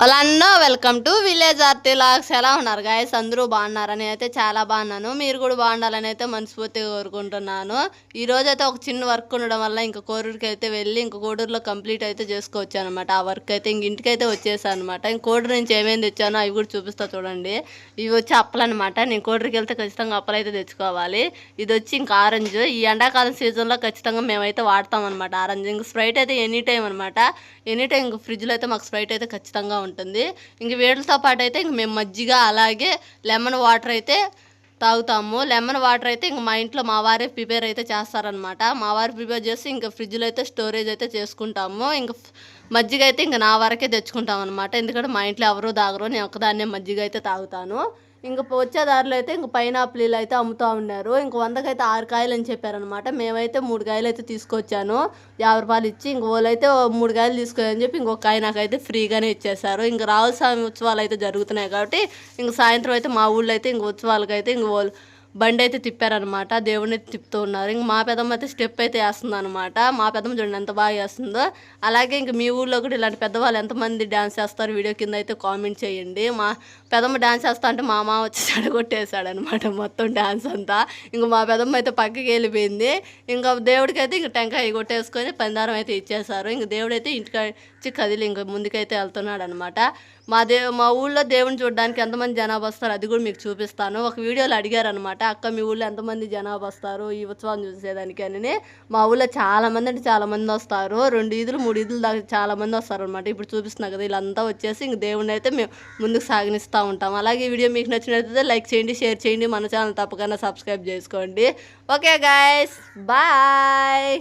వాళ్ళందరూ welcome to village ఆర్టీ లాగ్స్ ఎలా ఉన్నారు గాయస్ అందరూ బాగున్నారని అయితే చాలా బాగున్నాను. మీరు కూడా బాగుండాలని అయితే మనస్ఫూర్తిగా కోరుకుంటున్నాను. ఈ అయితే ఒక చిన్న వర్క్ ఉండడం వల్ల ఇంకా కోడూరుకి అయితే వెళ్ళి ఇంకా కోడూరులో కంప్లీట్ అయితే చేసుకోవచ్చు అనమాట ఆ వర్క్ అయితే ఇంక ఇంటికి అయితే వచ్చేసాను అనమాట ఇంక కోడూరు నుంచి ఏమేమి తెచ్చానో అవి కూడా చూపిస్తా చూడండి. ఇవి వచ్చి అప్పలనమాట. నేను కోడూరుకి వెళ్తే ఖచ్చితంగా అప్పలు అయితే తెచ్చుకోవాలి. ఇది వచ్చి ఇంకా ఆరెంజ్. ఈ ఎండాకాలం సీజన్లో ఖచ్చితంగా మేమైతే వాడతాం అనమాట ఆరెంజ్. ఇంక స్ప్రైట్ అయితే ఎనీ టైం అనమాట ఎనీ టైం ఇంక ఫ్రిడ్జ్లో అయితే మాకు స్ప్రైట్ అయితే ఖచ్చితంగా ఉంటుంది. ఇంక వీటితో పాటు అయితే ఇంక మేము మజ్జిగ అలాగే లెమన్ వాటర్ అయితే తాగుతాము. లెమన్ వాటర్ అయితే ఇంక మా ఇంట్లో మా వారే ప్రిపేర్ అయితే చేస్తారనమాట మా వారు ప్రిపేర్ చేసి ఇంకా ఫ్రిడ్జ్లో అయితే స్టోరేజ్ అయితే చేసుకుంటాము. ఇంక మజ్జిగ అయితే ఇంక నా వరకే తెచ్చుకుంటాం అనమాట ఎందుకంటే మా ఇంట్లో ఎవరూ తాగరు. నేను ఒక్కదాన్నే మజ్జిగ అయితే తాగుతాను. ఇంక వచ్చే దారిలో అయితే ఇంక పైనాపిల్ అయితే అమ్ముతూ ఉన్నారు. ఇంక వందకైతే ఆరు కాయలు అని చెప్పారనమాట మేమైతే మూడు కాయలు అయితే తీసుకొచ్చాను. యాభై రూపాయలు ఇచ్చి ఇంక అయితే మూడు కాయలు తీసుకోని చెప్పి ఇంకొక కాయ నాకైతే ఫ్రీగానే ఇచ్చేసారు ఇంక రావుల స్వామి ఉత్సవాలు అయితే జరుగుతున్నాయి కాబట్టి ఇంక సాయంత్రం అయితే మా ఊళ్ళో అయితే ఇంక ఉత్సవాలకైతే ఇంక వాళ్ళు బండి అయితే తిప్పారనమాట దేవుడిని అయితే తిప్పుతూ ఉన్నారు. ఇంక మా పెద్దమ్మ అయితే స్టెప్ అయితే వేస్తుంది అనమాట మా పెద్దమ్మ చూడండి ఎంత బాగా వేస్తుందో. అలాగే ఇంక మీ ఊళ్ళో కూడా ఇలాంటి పెద్దవాళ్ళు ఎంతమంది డ్యాన్స్ చేస్తారు వీడియో కింద అయితే కామెంట్ చేయండి. మా పెద్దమ్మ డ్యాన్స్ చేస్తా అంటే మా మామ వచ్చి చెడగొట్టేశాడు అనమాట మొత్తం డ్యాన్స్ అంతా. ఇంక మా పెద్దమ్మ అయితే పక్కకి వెళ్ళిపోయింది. ఇంకా దేవుడికి అయితే ఇంక టెంకాయ కొట్టేసుకొని పందారం అయితే ఇచ్చేశారు. ఇంక దేవుడు అయితే వచ్చి కదిలి ఇంక ముందుకైతే వెళ్తున్నాడు అనమాట మా దే మా ఊళ్ళో దేవుని చూడడానికి ఎంతమంది జనాభా వస్తారు అది కూడా మీకు చూపిస్తాను. ఒక వీడియోలో అడిగారు అనమాట అక్క మీ ఊళ్ళో ఎంతమంది జనాభా వస్తారు? ఈ ఉత్సవం చూసేదానికి అని మా ఊళ్ళో చాలామంది అంటే చాలా మంది వస్తారు. రెండు ఈదులు మూడు ఈదులు దాకా చాలామంది వస్తారు అనమాట ఇప్పుడు చూపిస్తున్నా కదా వీళ్ళంతా వచ్చేసి ఇంక దేవుడిని అయితే మేము ముందుకు సాగనిస్తూ ఉంటాం. అలాగే ఈ వీడియో మీకు నచ్చినట్లయితే లైక్ చేయండి షేర్ చేయండి. మన ఛానల్ తప్పకుండా సబ్స్క్రైబ్ చేసుకోండి. Okay guys. బాయ్.